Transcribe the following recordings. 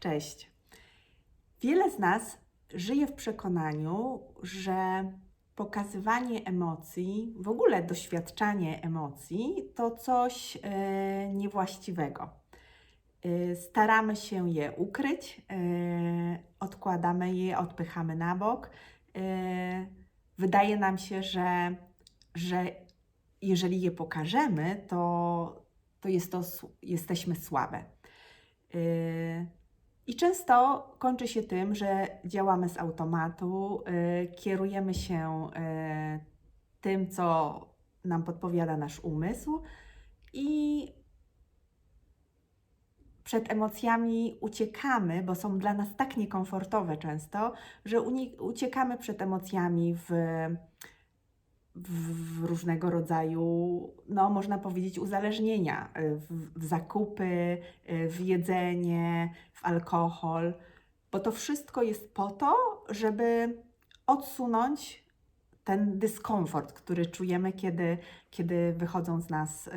Cześć. Wiele z nas żyje w przekonaniu, że pokazywanie emocji, w ogóle doświadczanie emocji, to coś e, niewłaściwego. E, staramy się je ukryć, e, odkładamy je, odpychamy na bok. Wydaje nam się, że, że jeżeli je pokażemy, to, to, jest to jesteśmy słabe. I często kończy się tym, że działamy z automatu, yy, kierujemy się yy, tym, co nam podpowiada nasz umysł i przed emocjami uciekamy, bo są dla nas tak niekomfortowe często, że uciekamy przed emocjami w, w, różnego rodzaju, no można powiedzieć, uzależnienia, y, w, w zakupy, y, w jedzenie, w alkohol, bo to wszystko jest po to, żeby odsunąć ten dyskomfort, który czujemy, kiedy, kiedy wychodzą z nas y,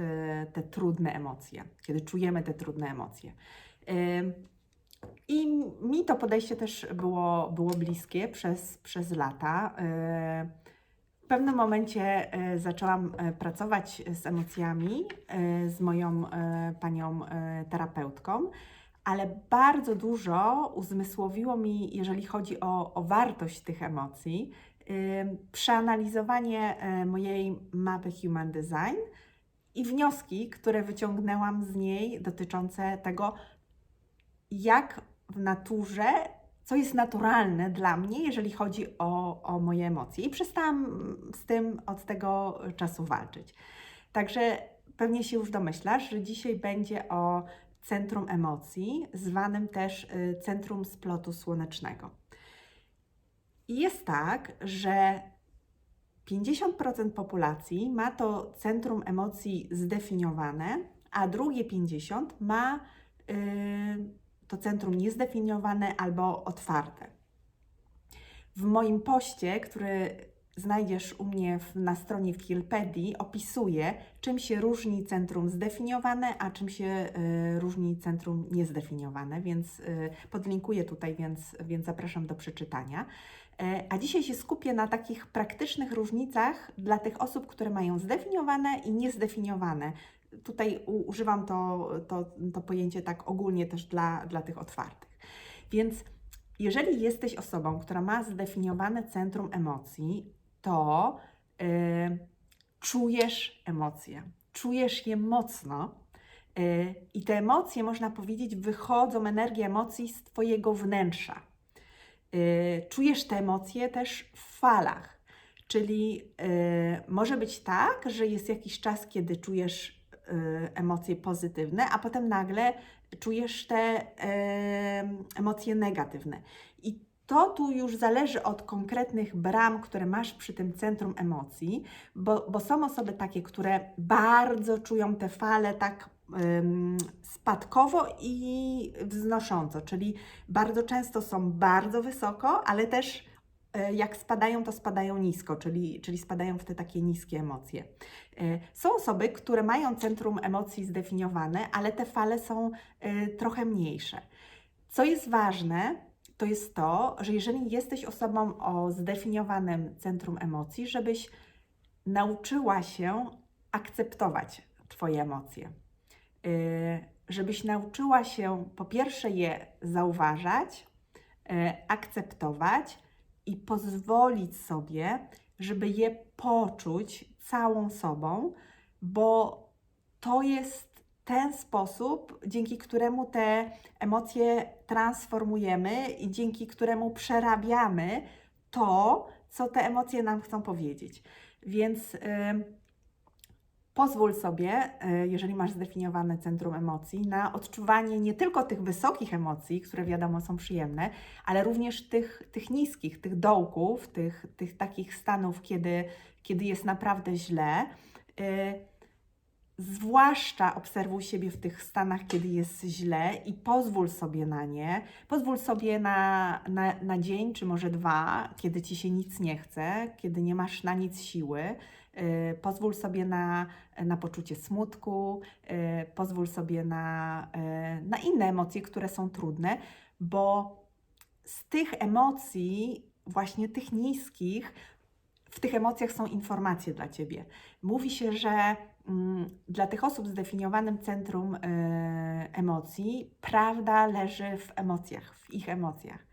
te trudne emocje, kiedy czujemy te trudne emocje. I mi to podejście też było, było bliskie przez, przez lata. Pewnym momencie y, zaczęłam y, pracować z emocjami y, z moją panią terapeutką, ale bardzo dużo uzmysłowiło mi, jeżeli chodzi o, o wartość tych emocji, przeanalizowanie mojej mapy Human Design i wnioski, które wyciągnęłam z niej dotyczące tego, jak w naturze, co jest naturalne dla mnie, jeżeli chodzi o, o moje emocje. I przestałam z tym od tego czasu walczyć. Także pewnie się już domyślasz, że dzisiaj będzie o centrum emocji, zwanym też y, centrum splotu słonecznego. I jest tak, że 50% populacji ma to centrum emocji zdefiniowane, a drugie 50% ma y, to centrum niezdefiniowane albo otwarte. W moim poście, który znajdziesz u mnie w, na stronie Wikipedii, opisuję, czym się różni centrum zdefiniowane, a czym się y, różni centrum niezdefiniowane, więc y, podlinkuję tutaj, więc, więc zapraszam do przeczytania. E, A dzisiaj się skupię na takich praktycznych różnicach dla tych osób, które mają zdefiniowane i niezdefiniowane. Tutaj używam to, to, to pojęcie tak ogólnie też dla, dla tych otwartych. Więc jeżeli jesteś osobą, która ma zdefiniowane centrum emocji, to y, czujesz emocje, czujesz je mocno. y, I te emocje, można powiedzieć, wychodzą, energie emocji z Twojego wnętrza. Y, czujesz te emocje też w falach. Czyli może być tak, że jest jakiś czas, kiedy czujesz emocje pozytywne, a potem nagle czujesz te y, emocje negatywne. I to tu już zależy od konkretnych bram, które masz przy tym centrum emocji, bo, bo są osoby takie, które bardzo czują te fale tak spadkowo i wznosząco, czyli bardzo często są bardzo wysoko, ale też jak spadają, to spadają nisko, czyli, czyli spadają w te takie niskie emocje. E, Są osoby, które mają centrum emocji zdefiniowane, ale te fale są e, trochę mniejsze. Co jest ważne, to jest to, że jeżeli jesteś osobą o zdefiniowanym centrum emocji, żebyś nauczyła się akceptować Twoje emocje. Żebyś nauczyła się po pierwsze je zauważać, akceptować i pozwolić sobie, żeby je poczuć całą sobą, bo to jest ten sposób, dzięki któremu te emocje transformujemy i dzięki któremu przerabiamy to, co te emocje nam chcą powiedzieć. Więc ym, pozwól sobie, y, jeżeli masz zdefiniowane centrum emocji, na odczuwanie nie tylko tych wysokich emocji, które wiadomo są przyjemne, ale również tych, tych niskich, tych dołków, tych, tych takich stanów, kiedy, kiedy jest naprawdę źle. Y, Zwłaszcza obserwuj siebie w tych stanach, kiedy jest źle i pozwól sobie na nie. Pozwól sobie na, na, na dzień, czy może dwa, kiedy ci się nic nie chce, kiedy nie masz na nic siły. Yy, pozwól sobie na, na poczucie smutku, yy, pozwól sobie na, yy, na inne emocje, które są trudne, bo z tych emocji, właśnie tych niskich, w tych emocjach są informacje dla ciebie. Mówi się, że mm, dla tych osób zdefiniowanym centrum emocji prawda leży w emocjach, w ich emocjach.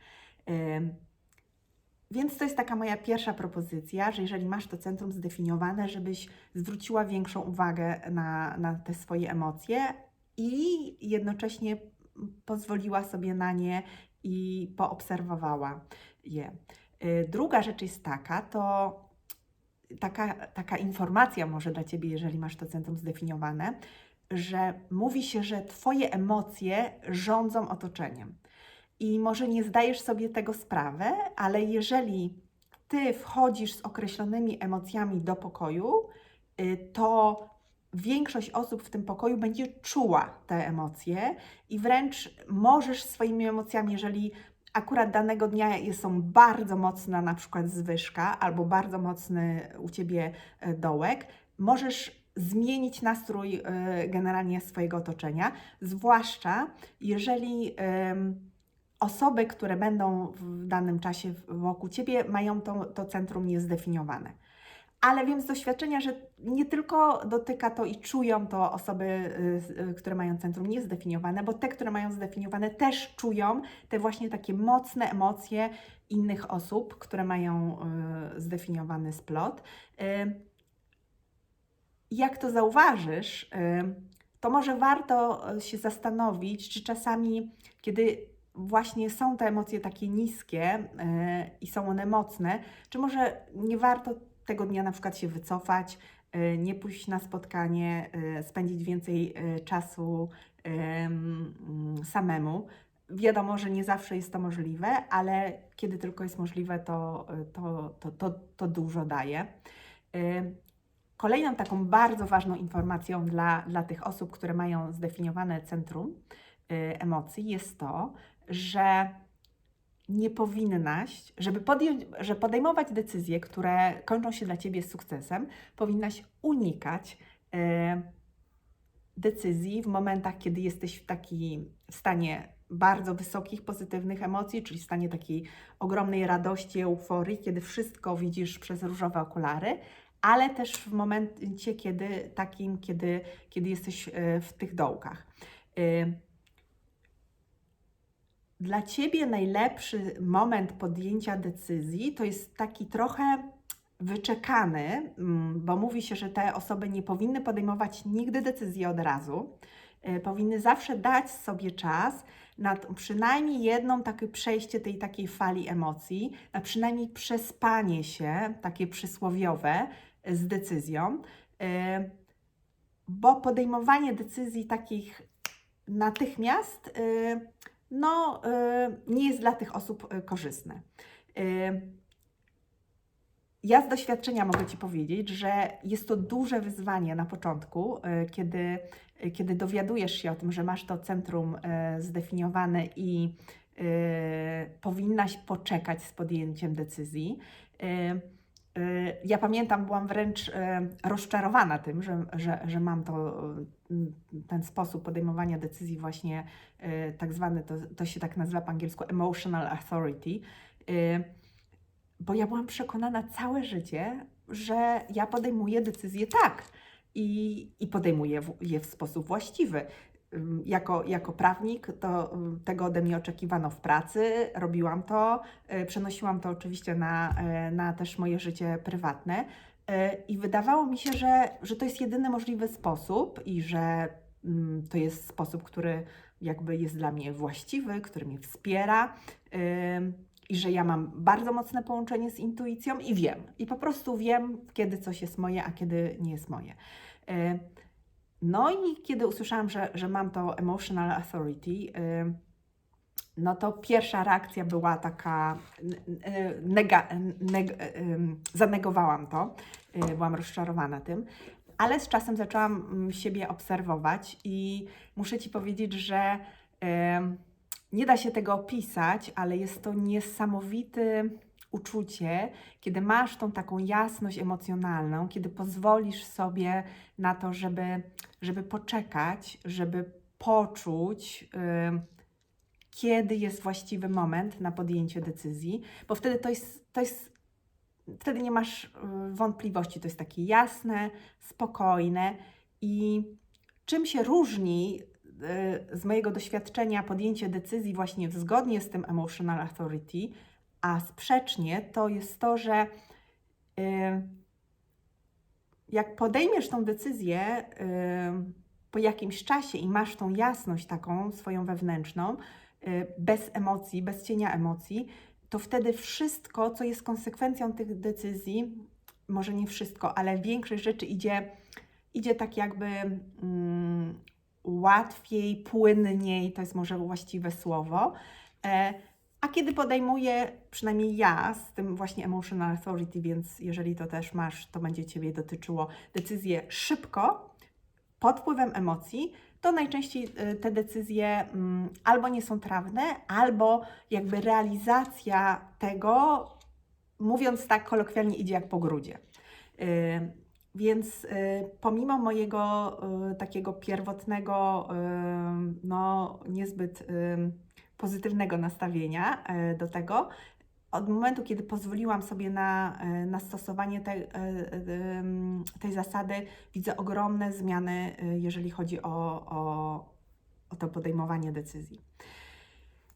Więc to jest taka moja pierwsza propozycja, że jeżeli masz to centrum zdefiniowane, żebyś zwróciła większą uwagę na, na te swoje emocje i jednocześnie pozwoliła sobie na nie i poobserwowała je. Y, Druga rzecz jest taka, to taka, taka informacja może dla Ciebie, jeżeli masz to centrum zdefiniowane, że mówi się, że Twoje emocje rządzą otoczeniem. I może nie zdajesz sobie tego sprawy, ale jeżeli Ty wchodzisz z określonymi emocjami do pokoju, y, to większość osób w tym pokoju będzie czuła te emocje i wręcz możesz swoimi emocjami, jeżeli akurat danego dnia są bardzo mocna na przykład zwyżka albo bardzo mocny u Ciebie e, dołek, możesz zmienić nastrój e, generalnie swojego otoczenia, zwłaszcza jeżeli osoby, które będą w danym czasie wokół Ciebie mają to, to centrum niezdefiniowane. Ale wiem z doświadczenia, że nie tylko dotyka to i czują to osoby, y, y, które mają centrum niezdefiniowane, bo te, które mają zdefiniowane, też czują te właśnie takie mocne emocje innych osób, które mają y, zdefiniowany splot. Jak to zauważysz, to może warto się zastanowić, czy czasami, kiedy właśnie są te emocje takie niskie y, i są one mocne, czy może nie warto tego dnia na przykład się wycofać, y, nie pójść na spotkanie, y, spędzić więcej czasu samemu. Wiadomo, że nie zawsze jest to możliwe, ale kiedy tylko jest możliwe, to, to, to, to, to dużo daje. Kolejną taką bardzo ważną informacją dla, dla tych osób, które mają zdefiniowane centrum emocji, jest to, że nie powinnaś, żeby podjąć, że podejmować decyzje, które kończą się dla Ciebie sukcesem, powinnaś unikać e, decyzji w momentach, kiedy jesteś w takim stanie bardzo wysokich, pozytywnych emocji, czyli w stanie takiej ogromnej radości, euforii, kiedy wszystko widzisz przez różowe okulary, ale też w momencie, kiedy takim, kiedy, kiedy jesteś e, w tych dołkach. Dla Ciebie najlepszy moment podjęcia decyzji to jest taki trochę wyczekany, mm, bo mówi się, że te osoby nie powinny podejmować nigdy decyzji od razu. E, Powinny zawsze dać sobie czas na przynajmniej jedną takie przejście tej takiej fali emocji, na przynajmniej przespanie się, takie przysłowiowe, e, z decyzją, e, bo podejmowanie decyzji takich natychmiast no, y, nie jest dla tych osób y, korzystne. Y, Ja z doświadczenia mogę Ci powiedzieć, że jest to duże wyzwanie na początku, kiedy, kiedy dowiadujesz się o tym, że masz to centrum zdefiniowane i powinnaś poczekać z podjęciem decyzji. Y, Ja pamiętam, byłam wręcz y, rozczarowana tym, że, że, że mam to, y, ten sposób podejmowania decyzji, właśnie tak zwany, to, to się tak nazywa po angielsku emotional authority. Bo ja byłam przekonana całe życie, że ja podejmuję decyzje tak i, i podejmuję je w sposób właściwy. Jako, jako prawnik to tego ode mnie oczekiwano w pracy, robiłam to, y, przenosiłam to oczywiście na, y, na też moje życie prywatne y, i wydawało mi się, że, że to jest jedyny możliwy sposób i że to jest sposób, który jakby jest dla mnie właściwy, który mnie wspiera. I że ja mam bardzo mocne połączenie z intuicją i wiem. I po prostu wiem, kiedy coś jest moje, a kiedy nie jest moje. No i kiedy usłyszałam, że, że mam to emotional authority, e, no to pierwsza reakcja była taka, n- nega, neg, em, zanegowałam to, byłam rozczarowana tym, ale z czasem zaczęłam mm, siebie obserwować i muszę Ci powiedzieć, że nie da się tego opisać, ale jest to niesamowity uczucie, kiedy masz tą taką jasność emocjonalną, kiedy pozwolisz sobie na to, żeby, żeby poczekać, żeby poczuć, ym, kiedy jest właściwy moment na podjęcie decyzji, bo wtedy to jest, to jest wtedy nie masz y, wątpliwości, to jest takie jasne, spokojne i czym się różni y, z mojego doświadczenia podjęcie decyzji właśnie zgodnie z tym emotional authority, a sprzecznie, to jest to, że y, jak podejmiesz tą decyzję y, po jakimś czasie i masz tą jasność taką swoją wewnętrzną, y, bez emocji, bez cienia emocji, to wtedy wszystko, co jest konsekwencją tych decyzji, może nie wszystko, ale większość rzeczy idzie, idzie tak jakby mm, łatwiej, płynniej, to jest może właściwe słowo. E, a kiedy podejmuję, przynajmniej ja, z tym właśnie emotional authority, więc jeżeli to też masz, to będzie Ciebie dotyczyło, decyzje szybko, pod wpływem emocji, to najczęściej y, te decyzje mm, albo nie są trawne, albo jakby realizacja tego, mówiąc tak kolokwialnie, idzie jak po grudzie. Y, Więc y, pomimo mojego takiego pierwotnego, no niezbyt pozytywnego nastawienia y, do tego, od momentu, kiedy pozwoliłam sobie na, y, na stosowanie y, ym, tej zasady, widzę ogromne zmiany, jeżeli chodzi o, o, o to podejmowanie decyzji.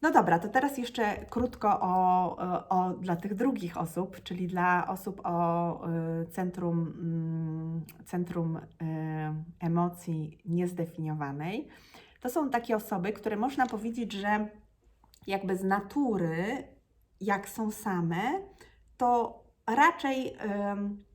No dobra, to teraz jeszcze krótko o, o, dla tych drugich osób, czyli dla osób o centrum, mm, centrum emocji niezdefiniowanej. To są takie osoby, które można powiedzieć, że jakby z natury, jak są same, to raczej ym,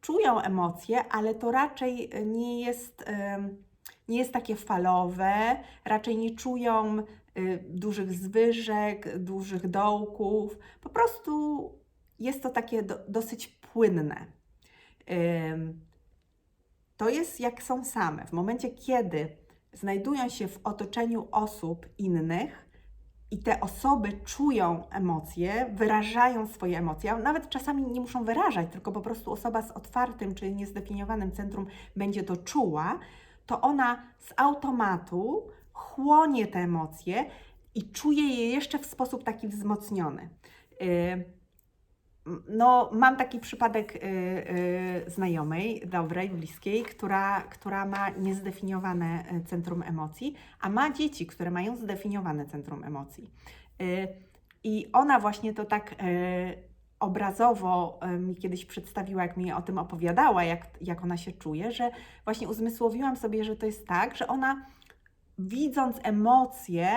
czują emocje, ale to raczej nie jest, ym, nie jest takie falowe, raczej nie czują y, dużych zwyżek, dużych dołków. Po prostu jest to takie do, dosyć płynne. Ym, to jest jak są same. W momencie, kiedy znajdują się w otoczeniu osób innych i te osoby czują emocje, wyrażają swoje emocje, a nawet czasami nie muszą wyrażać, tylko po prostu osoba z otwartym czy niezdefiniowanym centrum będzie to czuła, to ona z automatu chłonie te emocje i czuje je jeszcze w sposób taki wzmocniony. Yy, no, mam taki przypadek y, y, znajomej, dobrej, bliskiej, która, która ma niezdefiniowane y, centrum emocji, a ma dzieci, które mają zdefiniowane centrum emocji. Y, I ona właśnie to tak y, obrazowo mi kiedyś przedstawiła, jak mi o tym opowiadała, jak, jak ona się czuje, że właśnie uzmysłowiłam sobie, że to jest tak, że ona widząc emocje,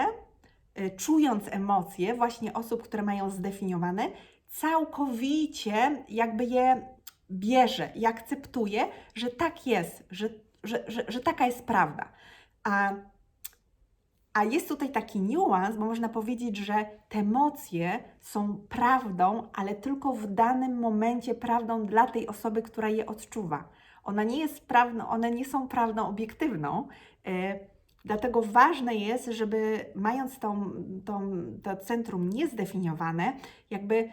czując emocje właśnie osób, które mają zdefiniowane, całkowicie jakby je bierze i akceptuje, że tak jest, że, że, że, że taka jest prawda. A, a jest tutaj taki niuans, bo można powiedzieć, że te emocje są prawdą, ale tylko w danym momencie prawdą dla tej osoby, która je odczuwa. Ona nie jest prawdą, one nie są prawdą obiektywną. Yy, Dlatego ważne jest, żeby mając tą, tą, to centrum niezdefiniowane, jakby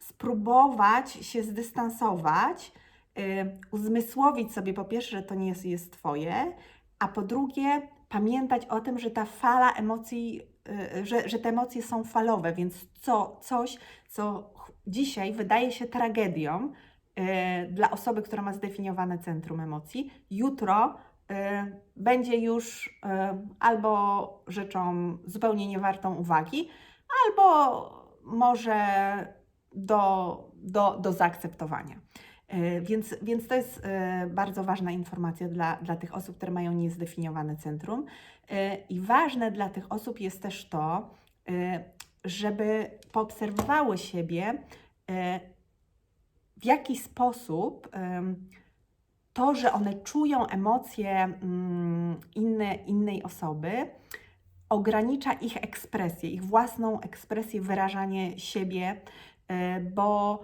spróbować się zdystansować, yy, uzmysłowić sobie po pierwsze, że to nie jest, jest Twoje, a po drugie pamiętać o tym, że ta fala emocji, yy, że, że te emocje są falowe, więc co, coś, co dzisiaj wydaje się tragedią dla osoby, która ma zdefiniowane centrum emocji, jutro y, będzie już y, albo rzeczą zupełnie niewartą uwagi, albo może do, do, do zaakceptowania. Y, Więc, więc to jest y, bardzo ważna informacja dla, dla tych osób, które mają niezdefiniowane centrum. Y, I ważne dla tych osób jest też to, żeby poobserwowały siebie, w jaki sposób to, że one czują emocje mm, inne, innej osoby, ogranicza ich ekspresję, ich własną ekspresję, wyrażanie siebie, bo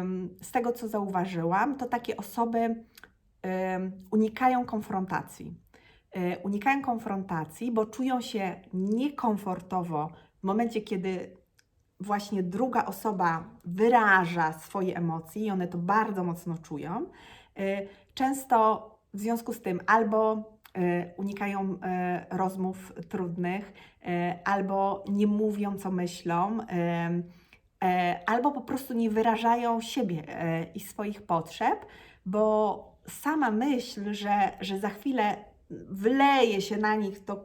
ym, z tego co zauważyłam, to takie osoby unikają konfrontacji. E, Unikają konfrontacji, bo czują się niekomfortowo w momencie, kiedy właśnie druga osoba wyraża swoje emocje i one to bardzo mocno czują. E, Często w związku z tym albo e, unikają e, rozmów trudnych, e, albo nie mówią, co myślą, e, albo po prostu nie wyrażają siebie e, i swoich potrzeb, bo sama myśl, że, że za chwilę wyleje się na nich to,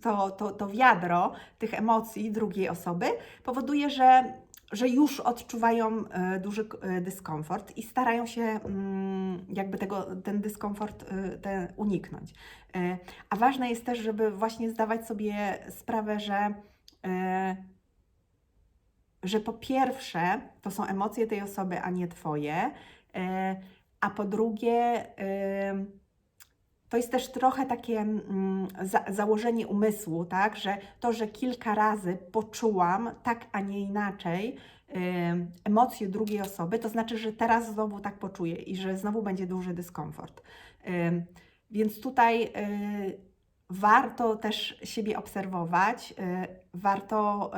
to, to, to wiadro tych emocji drugiej osoby, powoduje, że, że już odczuwają e, duży e, dyskomfort i starają się mm, jakby tego, ten dyskomfort e, ten uniknąć. E, A ważne jest też, żeby właśnie zdawać sobie sprawę, że e, że po pierwsze to są emocje tej osoby, a nie twoje, e, a po drugie em, to jest też trochę takie mm, za, założenie umysłu, tak, że to, że kilka razy poczułam tak, a nie inaczej em, emocje drugiej osoby, to znaczy, że teraz znowu tak poczuję i że znowu będzie duży dyskomfort. Więc tutaj warto też siebie obserwować, warto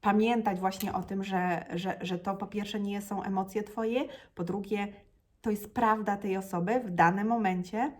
pamiętać właśnie o tym, że, że, że to po pierwsze nie są emocje Twoje, po drugie to jest prawda tej osoby w danym momencie,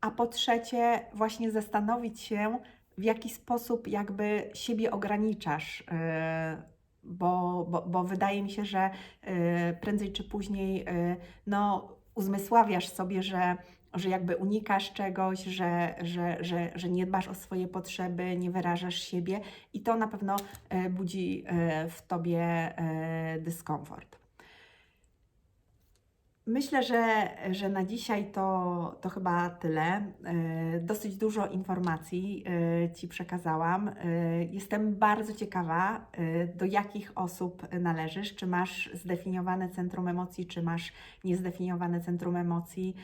a po trzecie właśnie zastanowić się, w jaki sposób jakby siebie ograniczasz, e, bo, bo, bo wydaje mi się, że e, prędzej czy później e, no, uzmysławiasz sobie, że, że jakby unikasz czegoś, że, że, że, że nie dbasz o swoje potrzeby, nie wyrażasz siebie i to na pewno e, budzi e, w tobie e, dyskomfort. Myślę, że, że na dzisiaj to, to chyba tyle. E, Dosyć dużo informacji e, Ci przekazałam. E, Jestem bardzo ciekawa, do jakich osób należysz. Czy masz zdefiniowane centrum emocji, czy masz niezdefiniowane centrum emocji.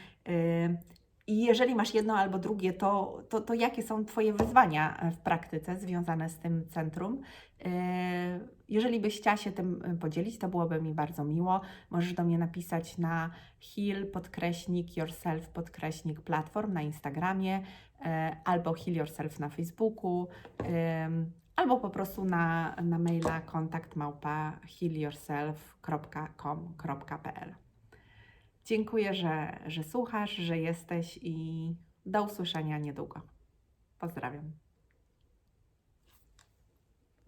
I jeżeli masz jedno albo drugie, to, to, to jakie są Twoje wyzwania e, w praktyce związane z tym centrum? E, Jeżeli byś chciała się tym e, podzielić, to byłoby mi bardzo miło. Możesz do mnie napisać na heal podkreśnik yourself podkreśnik platform na Instagramie albo heal yourself na Facebooku albo po prostu na, na maila kontakt małpa healyourself.com.pl Dziękuję, że, że słuchasz, że jesteś i do usłyszenia niedługo. Pozdrawiam.